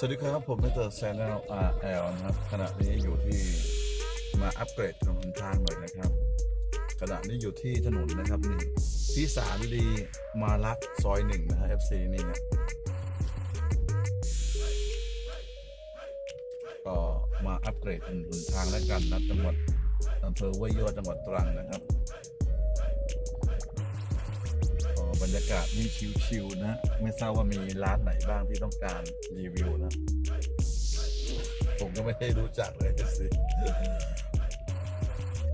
สวัสดีครับ ผมมิสเตอร์แซนลอาร์แอลนะครับ ขณะนี้อยู่ที่มาอัปเกรดถนนทางหน่อยนะครับ ขณะนี้อยู่ที่ถนนนะครับนี่ที่สารดีมารักซอยหนึ่งนะฮะ FC นี่นะก็มาอัปเกรดถนนทางแล้วกันนะจังหวัดอำเภอห้วยยอดจังหวัดตรังนะครับ รรยากาศนี่ชิวๆนะ ไม่ทราบว่ามีร้านไหนบ้างที่ต้องการรีวิวนะ ผมก็ไม่ได้รู้จักเลยสิ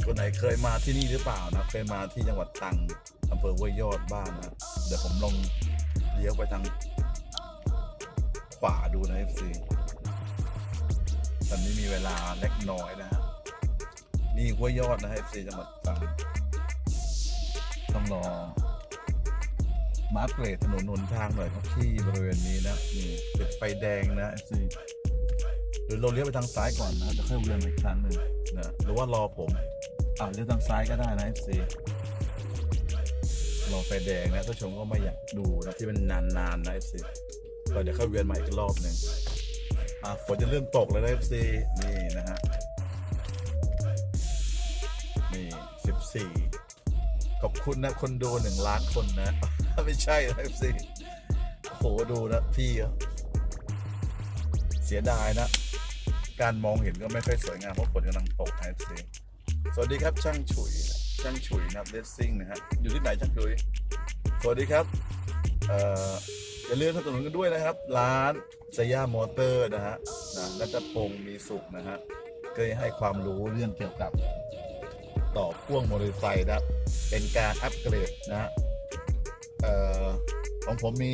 คนไหนเคยมาที่นี่หรือเปล่านะ เคยมาที่จังหวัดตรังอำเภอห้วยยอดบ้างนะ เดี๋ยวผมลองเลี้ยวไปทางขวาดูนะ FC ตอนนี้มีเวลาเล็กน้อยนะฮะนี่ห้วยยอดนะ FC จังหวัดตรังต้องรอ มาอัปเกรดถนนหนทางหน่อยครับที่บริเวณนี้นะนี่ติดไฟแดงนะ FC หรือเราเลี้ยวไปทางซ้ายก่อนนะจะค่อยเวียนอีกครั้งหนึ่งนะหรือว่ารอผมอ่าเลี้ยวทางซ้ายก็ได้นะ FC รอไฟแดงนะถ้าชมก็ไม่อยากดูนะที่มันนานๆนะ FC ก็เดี๋ยวค่อยเวียนใหม่อีกรอบหนึ่งอ่าฝนจะเริ่มตกเลยนะ FC นี่นะฮะนี่สิบสี่ ขอบคุณนะ คนดูหนึ่งล้านคนนะ ไม่ใช่นะ FC โอ้โหดูนะ พี่ เสียดายนะ การมองเห็นก็ไม่ค่อยสวยงามเพราะฝนกำลังตกนะ FC สวัสดีครับช่างฉุยช่างฉุยนะครับเลสซิ่งนะฮะอยู่ที่ไหนช่างฉุย สวัสดีครับเอ่ออย่าลืมสนับสนุนกันด้วยนะครับ ร้านสยามอเตอร์นะฮะนะรัตพงศ์มีสุขนะฮะก็ให้ความรู้เรื่องเกี่ยวกับ ต่อพ่วงมอเตอร์ไซค์นะครับเป็นการอัปเกรดนะเอ่อของผมมี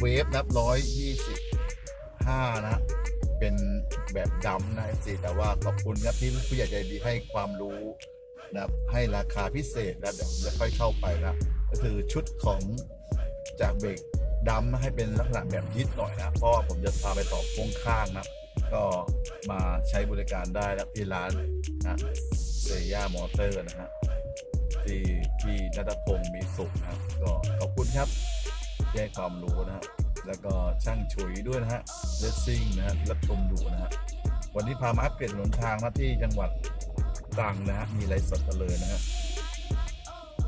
เวฟนะครับร้อยยี่สิบห้านะเป็นแบบดำนะสิแต่ว่าขอบคุณครับที่ผู้ใหญ่ใจดีให้ความรู้นะให้ราคาพิเศษนะเดี๋ยวผมจะค่อยเข้าไปนะก็คือชุดของจากเบรกดำให้เป็นลักษณะแบบยิดหน่อยนะ เพราะว่าผมจะพาไปต่อพ่วงข้างนะ ก็มาใช้บริการได้นะที่ร้านนะ ย่ามอเตอร์นะฮะที่ที่นัทพงศ์มีสุขนะครับก็ขอบคุณครับที่ให้ความรู้นะฮะแล้วก็ช่างฉุยด้วยนะฮะเลสซิ่งนะฮะรับชมดูนะฮะวันนี้พามาอัปเดถนนทางมาที่จังหวัดตรังนะฮะมีไรสดกันเลยนะฮะ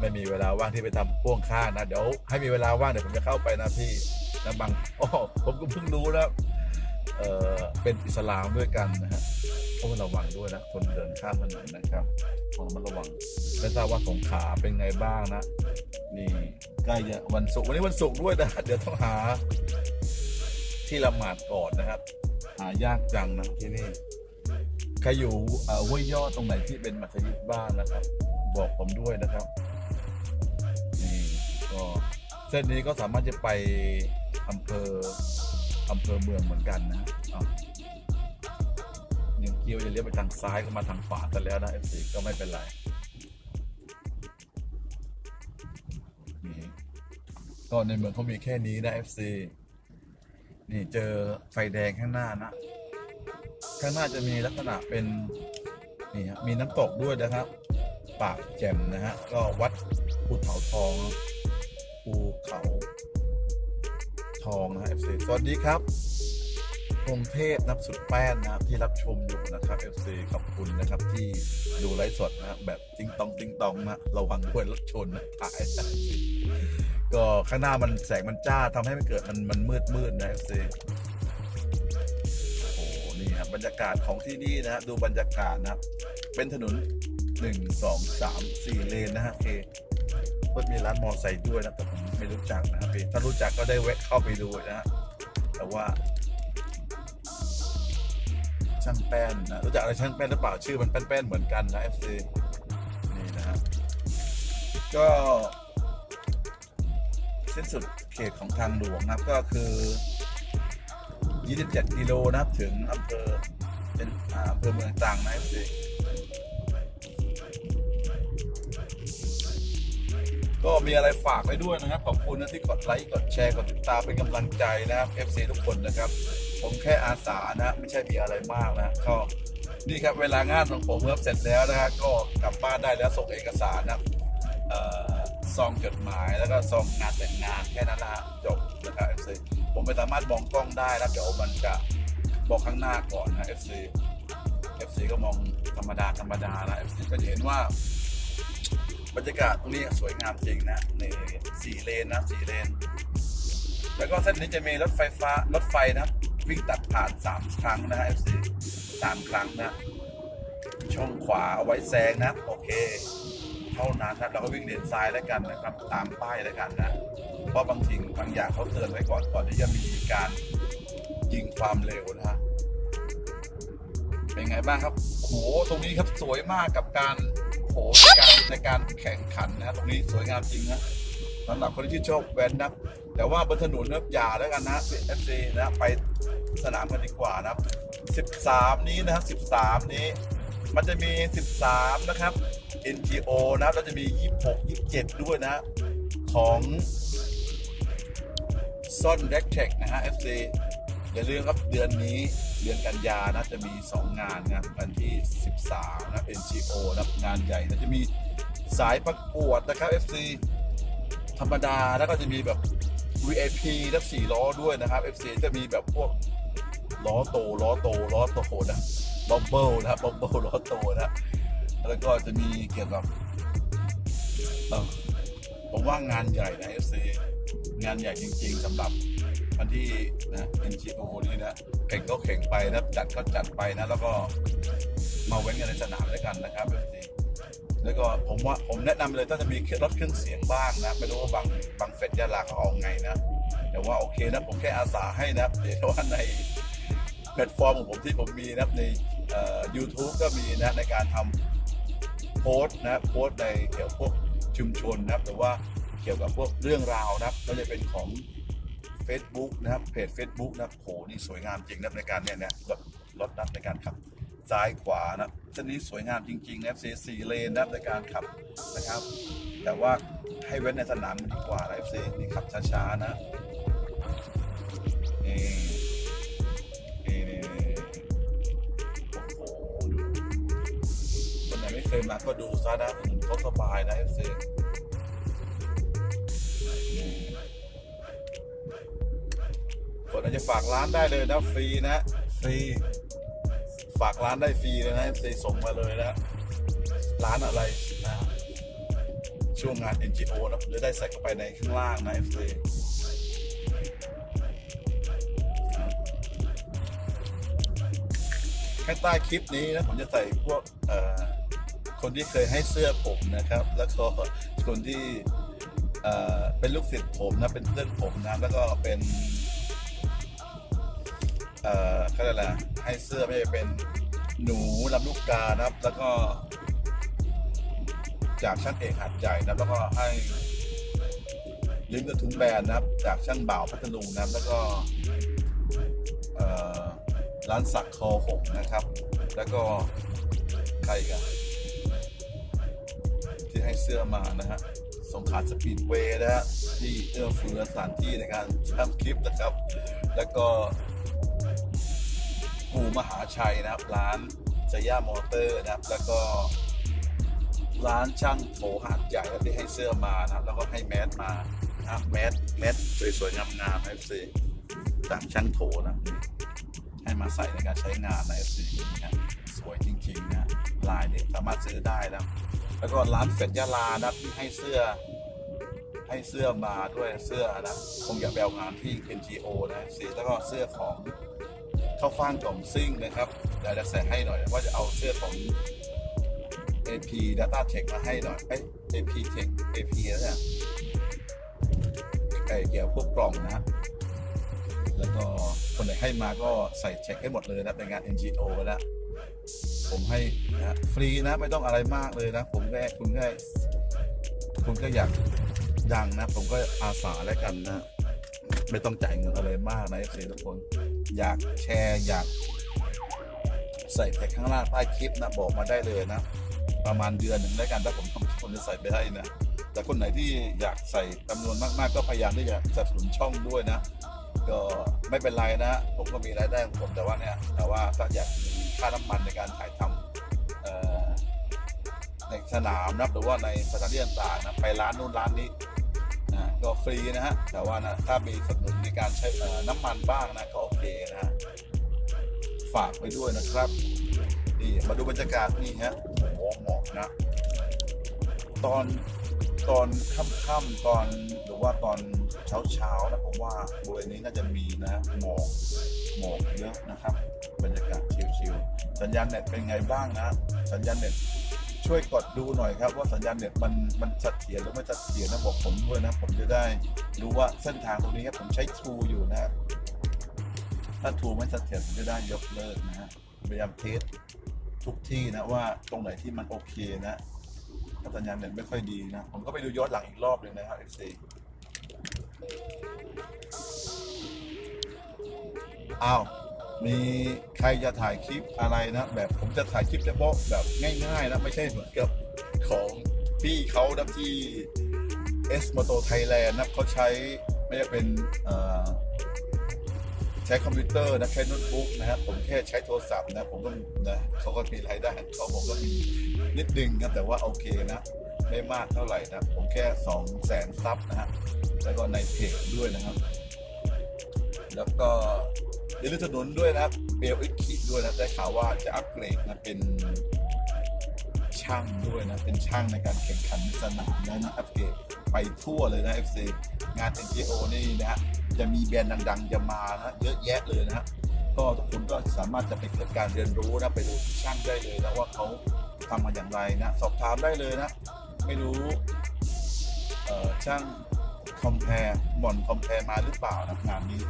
ไม่มีเวลาว่างที่ไปทำพ่วงข้างนะเดี๋ยวให้มีเวลาว่างเดี๋ยวผมจะเข้าไปนะที่นะบังอ๋อผมก็เพิ่งรู้แล้วเออเป็นอิสลามด้วยกันนะฮะ โอ้ระวังด้วยนะ คนเดินข้ามถนนนะครับต้องระมัดระวังไม่ทราบว่าสงขาเป็นไงบ้างนะ นี่ใกล้จะวันศุกร์วันนี้วันศุกร์ด้วยนะ เดี๋ยวต้องหา ที่ละหมาดก่อนนะครับ หายากจังนะที่นี่ใครอยู่อ่อห้วยยอดตรงไหนที่เป็นมัสยิดบ้างนะครับ บอกผมด้วยนะครับนี่ก็เส้นนี้ก็สามารถจะไปอำเภออำเภอเมืองเหมือนกันนะอ้าวยัง เกี้ยวจะเลี้ยวไปทางซ้ายก็มาทางขวากันแล้วนะ FC ก็ไม่เป็นไรนี่ก็ในเมืองเขามีแค่นี้นะ FC นี่เจอไฟแดงข้างหน้านะ ข้างหน้าจะมีลักษณะเป็นนี่ฮะมีน้ำตกด้วยนะครับปากแจ่มนะฮะ ก็วัดภูเขาทองภูเขาทองนะฮะ FC สวัสดีครับ กรุงเทพนับสุดแป้นนะครับที่รับชมอยู่นะครับ FC ขอบคุณนะครับที่ดูไลฟ์สดนะครับแบบติงตองติงตองนะระวังด้วยรถชนนะถ่ายก็ข้างหน้ามันแสงมันจ้าทำให้มันเกิดมันมันมืดมืดนะ FC โอ้โหนี่ครับบรรยากาศของที่นี่นะฮะดูบรรยากาศนะครับ เป็นถนนหนึ่งสองสามสี่เลนนะฮะเคก็มีร้านมอไซค์ด้วยนะแต่ผมไม่รู้จักนะครับพี่ถ้ารู้จักก็ได้แวะเข้าไปดูนะฮะแต่ว่า ช่างแป้นนะรู้จักอะไรช่างแป้นหรือเปล่าชื่อมันแป้นๆเหมือนกันนะ FC นี่นะฮะก็สิ้นสุดเขตของทางหลวงนะครับก็คือ 27 กิโลนะครับถึงอำเภอเป็นอำเภอเมืองตรังนะครับสิก็มีอะไรฝากไว้ด้วยนะครับ ขอบคุณนะที่กดไลค์ กดแชร์ กดติดตามเป็นกำลังใจนะครับ FC ทุกคนนะครับ ผมแค่อาสานะ ไม่ใช่มีอะไรมากนะก็นี่ครับเวลางานของผมเมื่อเสร็จแล้วนะฮะก็กลับบ้านได้แล้วส่งเอกสารนะซองจดหมายแล้วก็ซองงานแต่งงานแค่นั้นนะฮะจบนะครับ FC ผมไม่สามารถมองกล้องได้นะเดี๋ยวมันจะบอกข้างหน้าก่อนนะ FC FC ก็มองธรรมดาธรรมดานะ FC ก็จะเห็นว่า บรรยากาศตรงนี้สวยงามจริงนะในสี่เลนนะสี่เลน แล้วก็เส้นนี้จะมีรถไฟฟ้ารถไฟนะ วิ่งตัดผ่านสามครั้งนะฮะ FC สามครั้งนะ ช่องขวาเอาไว้แซงนะ โอเค เท่านั้นครับเราก็วิ่งเลนซ้ายแล้วกันนะครับ ตามป้ายแล้วกันนะ เพราะบางทีบางอย่างเขาเตือนไว้ก่อนก่อนที่จะมีการยิงความเร็วนะฮะเป็นไงบ้างครับโหตรงนี้ครับสวยมากกับการโหในการในการแข่งขันนะตรงนี้สวยงามจริงนะสำหรับคนที่ชื่นชอบแวนนะ แต่ว่าบนถนนนะอย่าแล้วกันนะเอฟซีนะไปสนามกันดีกว่านะ13 นี้นะครับ 13 นี้ มันจะมี 13 นะครับ NGO นะครับแล้วจะมี 26 27 ด้วยนะ ของซ่อนแร็กแท็กนะฮะ FC อย่าลืมครับเดือนนี้เดือนกันยานะจะมี 2 งานนะครับวันที่ 13 นะ NGO นะงานใหญ่นะจะมีสายประกวดนะครับ FC ธรรมดาแล้วก็จะมีแบบ VIP และ4ล้อด้วยนะครับ FC จะมีแบบพวกล้อโตล้อโตล้อโตนะบัมเบิลนะบัมเบิลล้อโตนะแล้วก็จะมีเกี่ยวกับเออผมว่างานใหญ่นะ FC งานใหญ่จริง ๆสำหรับวันที่นะ NGO นี่นะแข่งก็แข่งไปนะจัดก็จัดไปนะ แล้วก็มาเว้นกันในสนามด้วยกันนะครับ FC แล้วก็ผมว่าผมแนะนำเลยถ้าจะมีรถเครื่องเสียงบ้างนะไม่รู้ว่าบางบางเฟสยาลาเขาเอาไงนะ แต่ว่าโอเคนะผมแค่อาสาให้นะเดี๋ยวว่าในแพลตฟอร์มของผมที่ผมมีนะในเอ่อ YouTube ก็มีนะในการทำโพสต์นะโพสต์ในเกี่ยวกับพวกชุมชนนะครับหรือว่าเกี่ยวกับพวกเรื่องราวนะครับก็จะเป็นของ Facebook นะครับเพจ Facebook นะโหนี่สวยงามจริงนะในการเนี่ยเนี่ยรถนับในการขับ ซ้ายขวานะเส้นนี้สวยงามจริงๆนะครับสีสี่เลนนะในการขับนะครับ แต่ว่าให้เว้นในสนามมันดีกว่านะ FC นี่ขับช้าๆนะนี่นี่นี่นี่โอ้โหดูคนไหนไม่เคยมาก็ดูซะนะถนนเขาสบายนะ FC คนอาจจะฝากร้านได้เลยนะฟรีนะฟรี ฝากร้านได้ฟรีเลยนะซีส่งมาเลยนะร้านอะไรนะช่วงงาน NGO นะผมจะได้ใส่เข้าไปในข้างล่างนะ FC ข้างใต้คลิปนี้นะผมจะใส่พวกคนที่เคยให้เสื้อผมนะครับ แล้วก็คนที่เอ่อเป็นลูกศิษย์ผมนะเป็นเพื่อนผมนะแล้วก็เป็น เอ่อเขาเรียกอะไรให้เสื้อไม่ว่าจะเป็นหนูลำลูกกานะครับ แล้วก็ จากช่างเอกหัดใหญ่นะครับ แล้วก็ให้ลิ้นกระทุ้งแบรนด์นะครับ จากช่างบ่าวพัทลุงนะครับ แล้วก็เอ่อร้านสักคอหกนะครับ แล้วก็ใครอีกันที่ให้เสื้อมานะฮะสงขลาสปีดเวย์นะฮะที่เอื้อเฟื้อสถานที่ในการทำคลิปนะครับ แล้วก็ กูมหาชัยนะครับ ร้านสยามมอเตอร์นะครับ แล้วก็ร้านช่างโถหาดใหญ่ที่ให้เสื้อมานะครับ แล้วก็ให้แมสมานะครับแมสแมสสวยๆงามๆเอฟซีจากช่างโถนะให้มาใส่ในการใช้งานนะเอฟซีนะสวยจริงๆนะลายนี้สามารถซื้อได้นะแล้วก็ร้านเฟดยาลานะครับที่ให้เสื้อให้เสื้อมาด้วยเสื้อนะคงอยากไปเอางานที่ NGO นะสีแล้วก็เสื้อของ ข้าฟ่างกล่องซิ่งนะครับเดี๋ยวจะใส่ให้หน่อยว่าจะเอาเสื้อของ AP Data Tech มาให้หน่อยเอ้ AP Tech AP แล้วเนี่ยไอเกี่ยวพวกกล่องนะ แล้วก็คนไหนให้มาก็ใส่เช็คให้หมดเลยนะเป็นงาน NGO ไปแล้วผมให้นะฟรีนะไม่ต้องอะไรมากเลยนะ ผมแค่คุณแค่คุณก็อยากดังนะ ผมก็อาสาแล้วกันนะ ไม่ต้องจ่ายเงินอะไรมากนะเอฟซีทุกคน อยากแชร์อยากใส่แท็กข้างล่างใต้คลิปนะบอกมาได้เลยนะ ประมาณเดือนหนึ่งแล้กันถ้าผมทำคนจะใส่ไปให้นะแต่คนไหนที่อยากใส่จำนวนมากๆ ก็พยายามที่จะสนับสนุนช่องด้วยนะ ก็ไม่เป็นไรนะ ผมก็มีรายได้ของผมแต่ว่าเนี่ยแต่ว่าถ้าอยากมีค่าน้ำมันในการถ่ายทำในสนามนะหรือว่าในสถานที่ต่างๆนะไปร้านนู้นร้านนี้ นะก็ฟรีนะฮะแต่ว่านะถ้ามีสนับสนุนในการใช้น้ำมันบ้างนะก็โอเคนะฮะฝากไปด้วยนะครับนี่มาดูบรรยากาศนี่ฮะโอ้โหหมอกนะ ตอนตอนค่ำๆตอนหรือว่าตอนเช้าๆนะผมว่าบริเวณนี้น่าจะมีนะหมอกหมอกเยอะนะครับ บรรยากาศชิลๆสัญญาณเน็ตเป็นไงบ้างนะ สัญญาณเน็ต ช่วยกดดูหน่อยครับ ว่าสัญญาณเน็ตมันมันเสถียรหรือไม่เสถียรนะบอกผมด้วยนะ ผมจะได้รู้ว่าเส้นทางตรงนี้ครับผมใช้ True อยู่นะถ้า True ไม่เสถียรผมจะได้ยกเลิกนะฮะพยายามเทสทุกที่นะว่าตรงไหนที่มันโอเคนะถ้าสัญญาณเน็ตไม่ค่อยดีนะ ผมก็ไปดูย้อนหลังอีกรอบหนึ่งนะครับ FC อ้าว มีใครจะถ่ายคลิปอะไรนะแบบผมจะถ่ายคลิปเฉพาะแบบง่ายๆนะไม่ใช่เหมือนกับของพี่เขานะที่ S Moto Thailand นะเขาใช้ไม่ได้เป็นใช้คอมพิวเตอร์นะใช้โน้ตบุ๊กนะครับผมแค่ใช้โทรศัพท์นะผมก็นะเขาก็มีรายได้เขาผมก็มีนิดนึงนะแต่ว่าโอเคนะไม่มากเท่าไหร่นะผมแค่สองแสนซับนะฮะแล้วก็ในเพจด้วยนะครับ แล้วก็ อย่าลืมสนุนด้วยนะครับเบลอิคิด้วยนะได้ข่าวว่าจะอัปเกรดนะเป็นช่างด้วยนะ เป็นช่างในการแข่งขันในสนามแล้วนะอัปเกรดไปทั่วเลยนะ FC งาน NGO นี่นะฮะจะมีแบรนด์ดังๆ จะมานะเยอะแยะเลยนะฮะก็ทุกคนก็สามารถจะไปเกิดการเรียนรู้นะไปดูช่างได้เลยนะว่าเขาทำมาอย่างไรนะ สอบถามได้เลยนะ ไม่รู้ช่างคอมแพร์บ่อนคอมแพร์มาหรือเปล่านะงานนี้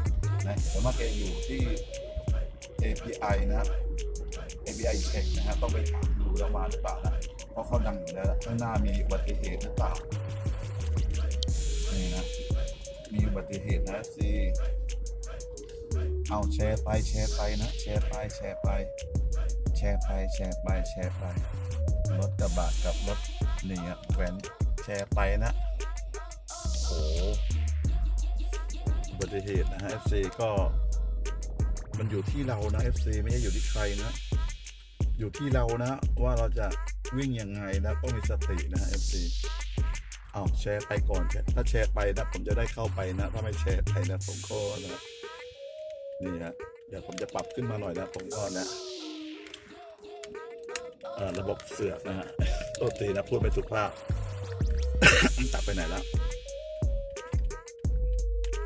นะแต่ว่าแกอยู่ที่ API นะ API Check นะฮะต้องไปถามดูแล้วมาหรือเปล่านะเพราะเขาดังอยู่แล้วข้างหน้ามีอุบัติเหตุหรือเปล่านี่นะมีอุบัติเหตุนะสิเอาแชร์ไปแชร์ไปนะแชร์ไปแชร์ไป แชร์ไปแชร์ไปแชร์ไปรถกระบะกับรถนี่อะแวนแชร์ไปนะโอ้โห บัติเหตุนะฮะ FC ก็มันอยู่ที่เรานะ FC ไม่ใช่อยู่ที่ใครนะ อยู่ที่เรานะ ว่าเราจะวิ่งยังไงนะต้องมีสตินะฮะ FC เอาแชร์ไปก่อนแชร์ถ้าแชร์ไปนะผมจะได้เข้าไปนะ ถ้าไม่แชร์ไปนะผมก็นะนี่ฮะเดี๋ยวผมจะปรับขึ้นมาหน่อยนะผมก็นะระบบเสือกนะฮะโทษทีนะพูดไม่สุภาพตัดไปไหนแล้ว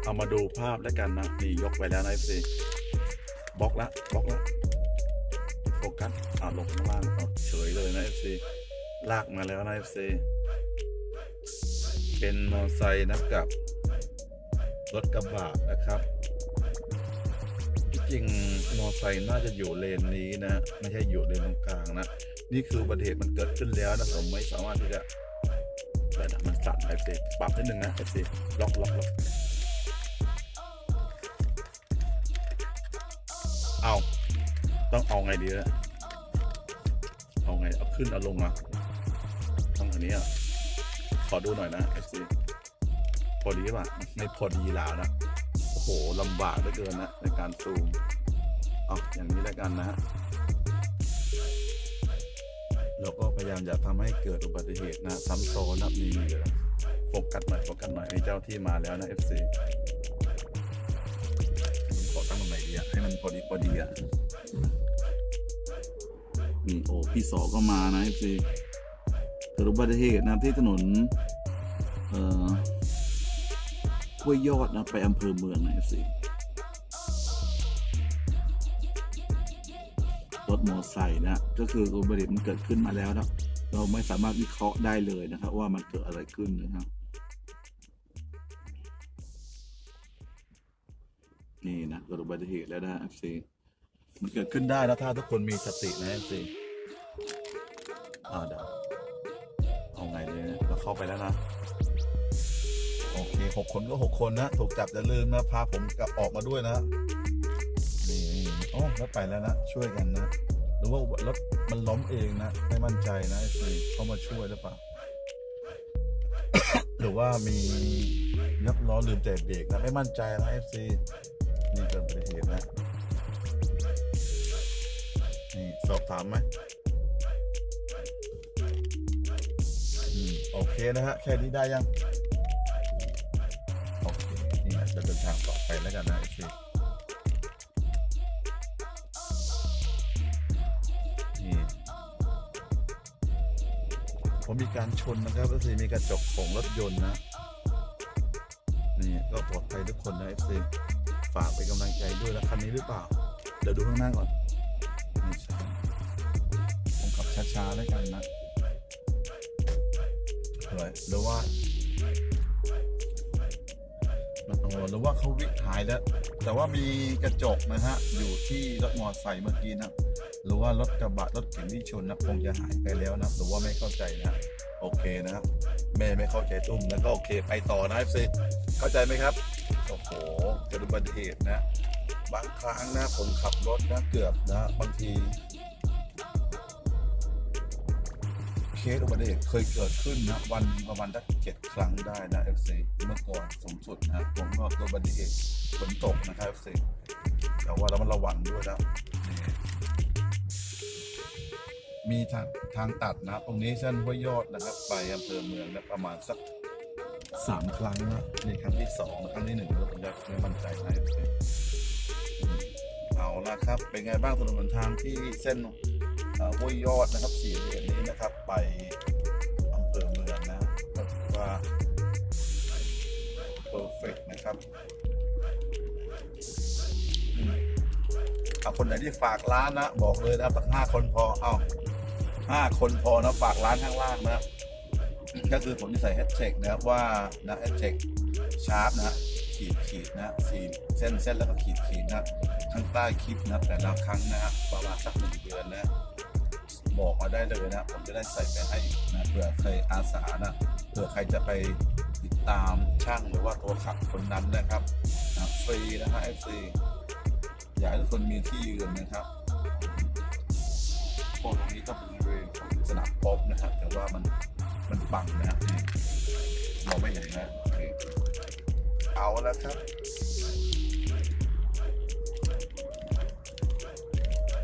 เอามาดูภาพแล้วกันนะนี่ยกไปแล้วนะ FC บล็อกละบล็อกละโฟกัสอ่าลงข้างล่างเฉยเลยนะ FC ลากมาแล้วนะ FC เป็นมอเตอร์ไซค์นะกับรถกระบะนะครับจริงมอเตอร์ไซค์น่าจะอยู่เลนนี้นะ ไม่ใช่อยู่เลนตรงกลางนะ นี่คืออุบัติเหตุมันเกิดขึ้นแล้วนะผมไม่สามารถที่จะแต่มันสั่นไอซีปรับนิดนึงนะไอซีล็อกล็อกล็อก เอาต้องเอาไงดีละเอาไง เอาขึ้นเอาลงอะต้องอันนี้อะ ขอดูหน่อยนะไอซีพอดีป่ะไม่พอดีแล้วนะ โอ้โหลำบากเหลือเกินนะในการซูม เอาอย่างนี้แล้วกันนะฮะเราก็พยายามจะทำให้เกิดอุบัติเหตุนะซ้ำซ้อนนะมีโฟกัสหน่อยโฟกัสหน่อยมีเจ้าที่มาแล้วนะ FC ผม อะให้มันพอดีพอดีอะนี่โอ้พี่สอก็มานะ FC เกิดอุบัติเหตุนะที่ถนน เอ่อห้วยยอดนะ ไปอำเภอเมืองนะ FC รถมอไซค์นะ ก็คืออุบัติเหตุมันเกิดขึ้นมาแล้วนะเราไม่สามารถวิเคราะห์ได้เลยนะครับ ว่ามันเกิดอะไรขึ้นนะครับ เกิดอุบัติเหตุแล้วนะ FC มันเกิดขึ้นได้นะถ้าทุกคนมีสตินะ FC อ่าเดี๋ยวเอาไงเลยนะเราเข้าไปแล้วนะโอเคหกคนก็หกคนนะถูกจับอย่าลืมนะพาผมกลับออกมาด้วยนะนี่โอ้แล้วไปแล้วนะช่วยกันนะหรือว่ารถมันล้มเองนะไม่มั่นใจนะไอ้สิเข้ามาช่วยหรือเปล่าหรือว่ามียับล้อลืมแต่เบรกนะไม่มั่นใจนะเอฟซีีเกิดอุเหตุนะนี่สอบถามไหมโอเคนะฮะแค่นี้ได้ยัง โอเค นี่นะจะเดินทางต่อไปแล้วกันนะโอเคผมมีการชนนะครับเอฟซีมีกระจกของรถยนต์นะ นี่ก็ปลอดภัยทุกคนนะเอฟซี ฝากเป็นกำลังใจด้วยนะคันนี้หรือเปล่า เดี๋ยวดูข้างหน้าก่อนไม่ใช่ผมขับช้าๆแล้วกันนะเฮ้ยหรือว่าโอ้โหหรือว่าเขาวิหายแล้ว แต่ว่ามีกระจกนะฮะ อยู่ที่รถมอเตอร์ไซค์เมื่อกี้นะหรือว่ารถกระบะรถเก๋งที่ชนนะคงจะหายไปแล้วนะหรือว่าไม่เข้าใจนะโอเคนะครับแม่ไม่เข้าใจตุ้มแล้วก็โอเค ไปต่อนะเอเข้าใจไหมครับ ดอุบัติเหตุนะ บางครั้งนะผมขับรถนะเกือบนะบางทีเคสอุบัติเหตุเคยเกิดขึ้นนะวันประมาณสักเจ็ดครั้งได้นะเอฟซีเมื่อก่อนสูงสุดนะผมก็อุบัติเหตุฝนตกนะครับเอฟซีแต่ว่าเรามันระวังด้วยนะมีทางทางตัดนะตรงนี้เส้นห้วยยอดนะครับ ไปอำเภอเมืองนะประมาณสัก สามครั้งนะนี่ครั้งที่สองครั้งที่หนึ่งเราผมจะไม่มั่นใจนะเอฟซีเอาละครับ เป็นไงบ้างถนนหนทางที่เส้นห้วยยอดนะครับสี่เหลี่ยมนี้นะครับ ไปอำเภอเมืองนะก็ถือว่าเพอร์เฟกนะครับเอาคนไหนที่ฝากร้านนะ บอกเลยนะสักห้าคนพอ เอาห้าคนพอนะฝากร้านข้างล่างนะ ก็คือผมจะใส่แฮชแท็กนะครับว่านะแฮชแท็กชาร์ปนะขีดขีดนะสีเส้นเส้นแล้วก็ขีดขีดนะข้างใต้คลิปนะแต่ละครั้งนะฮะประมาณสักหนึ่งเดือนนะบอกมาได้เลยนะผมจะได้ใส่ไปให้นะเผื่อใครอาสานะเผื่อใครจะไปติดตามช่างหรือว่าตัวขับคนนั้นนะครับนะฟรีนะฮะฟรีอยากให้ทุกคนมีที่ยืนนะครับตรงนี้ก็เป็นบริเวณของสนามกอล์ฟนะครับแต่ว่ามัน มันบังนะมองไม่เห็นนะ เอาแล้วครับ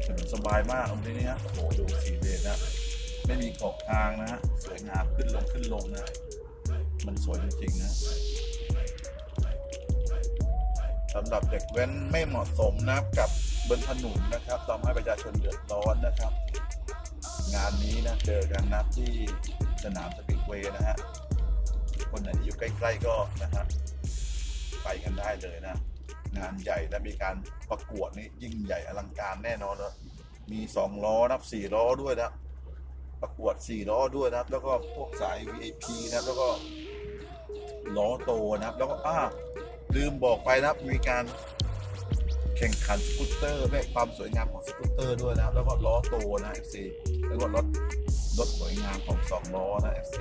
ถนนสบายมากตรงนี้นะโอ้โหดูสีเลนนะไม่มีเกาะกลางนะฮะสวยงามขึ้นลงขึ้นลงนะ มันสวยจริงๆนะสำหรับเด็กเว้นไม่เหมาะสมนะกับบนถนนนะครับทำให้ประชาชนเดือดร้อนนะครับ งานนี้นะเจอกันนะที่ สนามสปีดเวย์นะฮะ คนไหนที่อยู่ใกล้ ๆก็นะฮะไปกันได้เลยนะ งานใหญ่และมีการประกวดนี่ยิ่งใหญ่อลังการแน่นอนนะมีสองล้อนับสี่ล้อด้วยนะ ประกวดสี่ล้อด้วยนะครับ แล้วก็พวกสาย VIP นะครับแล้วก็ล้อโตนะครับ แล้วก็อ้าลืมบอกไปนะครับมีการแข่งขันสกูตเตอร์แม่ความสวยงามของสกูตเตอร์ด้วยนะครับ แล้วก็ล้อโตนะ FC แล้วก็รถ รถสวยงามของสองล้อนะ FC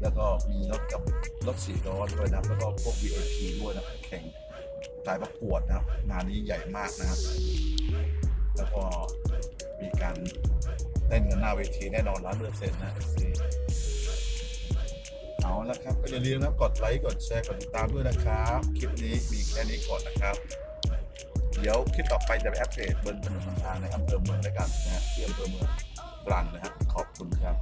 แล้วก็มีรถกับรถสี่ล้อด้วยนะครับแล้วก็พวก VIP ด้วยนะแข่งสายประกวดนะครับ งานนี้ใหญ่มากนะครับแล้วก็มีการเล่นกันหน้าเวทีแน่นอนร้านเปอร์เซ็นนะ FC เอาละครับก็อย่าลืมนะกดไลค์กดแชร์กดติดตามด้วยนะครับ คลิปนี้มีแค่นี้ก่อนนะครับ เดี๋ยวคลิปต่อไปจะไปอัปเดตบนถนนหนทางในอำเภอเมืองด้วยกันนะฮะที่อำเภอเมือง ตรังนะครับขอบคุณครับ